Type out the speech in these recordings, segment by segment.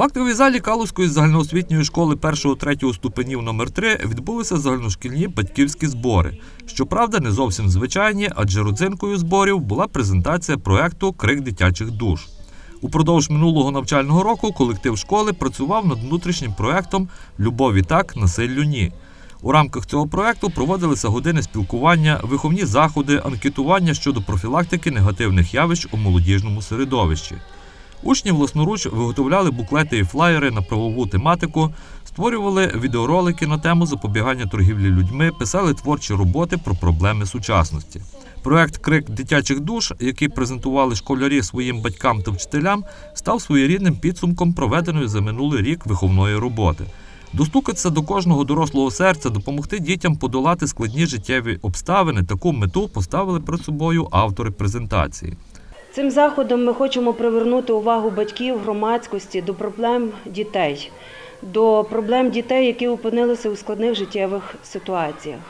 В актовій залі Калузької загальноосвітньої школи 1-3 ступенів номер 3 відбулися загальношкільні батьківські збори. Щоправда, не зовсім звичайні, адже родзинкою зборів була презентація проекту Крик дитячих душ. Упродовж минулого навчального року колектив школи працював над внутрішнім проектом Любові так, насиллю ні. У рамках цього проекту проводилися години спілкування, виховні заходи, анкетування щодо профілактики негативних явищ у молодіжному середовищі. Учні власноруч виготовляли буклети і флаєри на правову тематику, створювали відеоролики на тему запобігання торгівлі людьми, писали творчі роботи про проблеми сучасності. Проект Крик дитячих душ, який презентували школярі своїм батькам та вчителям, став своєрідним підсумком проведеної за минулий рік виховної роботи. Достукатися до кожного дорослого серця, допомогти дітям подолати складні життєві обставини. Таку мету поставили перед собою автори презентації. Цим заходом ми хочемо привернути увагу батьків громадськості до проблем дітей, до проблем дітей, які опинилися у складних життєвих ситуаціях.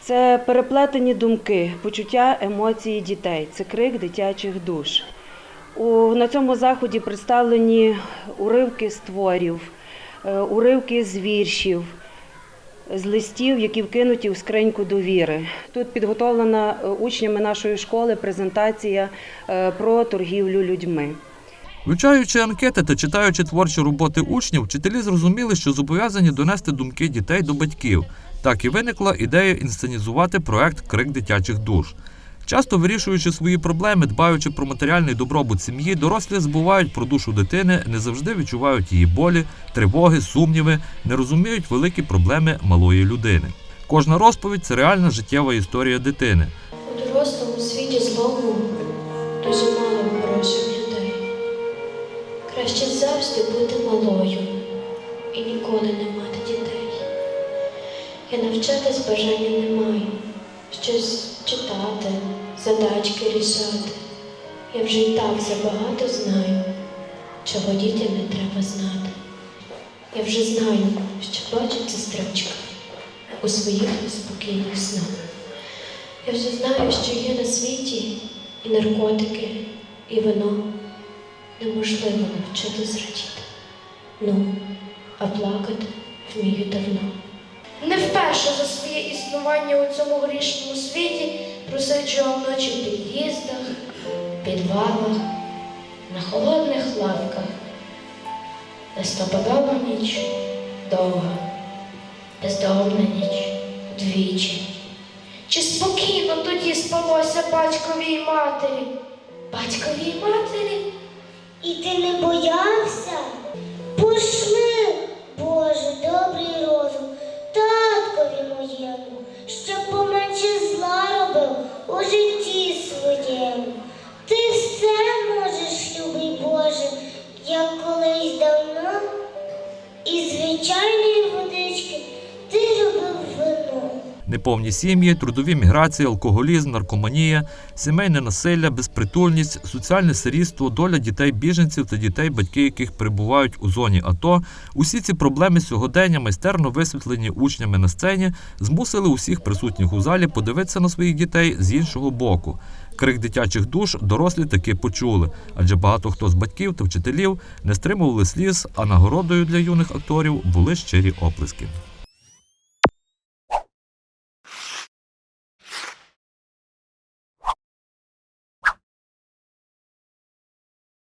Це переплетені думки, почуття, емоції дітей, це крик дитячих душ. У, на цьому заході представлені уривки з творів, е, уривки з віршів, з листів, які вкинуті в скриньку довіри. Тут підготовлена е, учнями нашої школи презентація е, про торгівлю людьми. Вивчаючи анкети та читаючи творчі роботи учнів, вчителі зрозуміли, що зобов'язані донести думки дітей до батьків. Так і виникла ідея інсценізувати проект Крик дитячих душ. Часто вирішуючи свої проблеми, дбаючи про матеріальний добробут сім'ї, дорослі забувають про душу дитини, не завжди відчувають її болі, тривоги, сумніви, не розуміють великі проблеми малої людини. Кожна розповідь це реальна життєва історія дитини. У дорослому світі злому дуже мало хороших людей. Краще завжди бути малою і ніколи не мати дітей. Я навчатись бажання не маю, щось читати, задачки рішати. Я вже й так забагато знаю, чого дітям не треба знати. Я вже знаю, що бачить сестричка у своїх неспокійних снах. Я вже знаю, що є на світі і наркотики, і вино. Неможливо навчити зрадіти. Ну, а плакати вмію давно. Не вперше за своє існування у цьому грішному світі просиджував ночі в під'їздах, підвалах, на холодних лавках. Листопадова ніч довга, бездомна ніч двічі. чи спокійно тоді спалося батьковій матері? Батьковій матері І ти не боявся? Пошли, моєму, щоб поменше зла робив у житті Неповні сім'ї, трудові міграції, алкоголізм, наркоманія, сімейне насилля, безпритульність, соціальне сирітство, доля дітей біженців та дітей, батьки яких перебувають у зоні АТО. Усі ці проблеми сьогодення, майстерно висвітлені учнями на сцені, змусили усіх присутніх у залі подивитися на своїх дітей з іншого боку. Крик дитячих душ дорослі таки почули, адже багато хто з батьків та вчителів не стримували сліз, а нагородою для юних акторів були щирі оплески.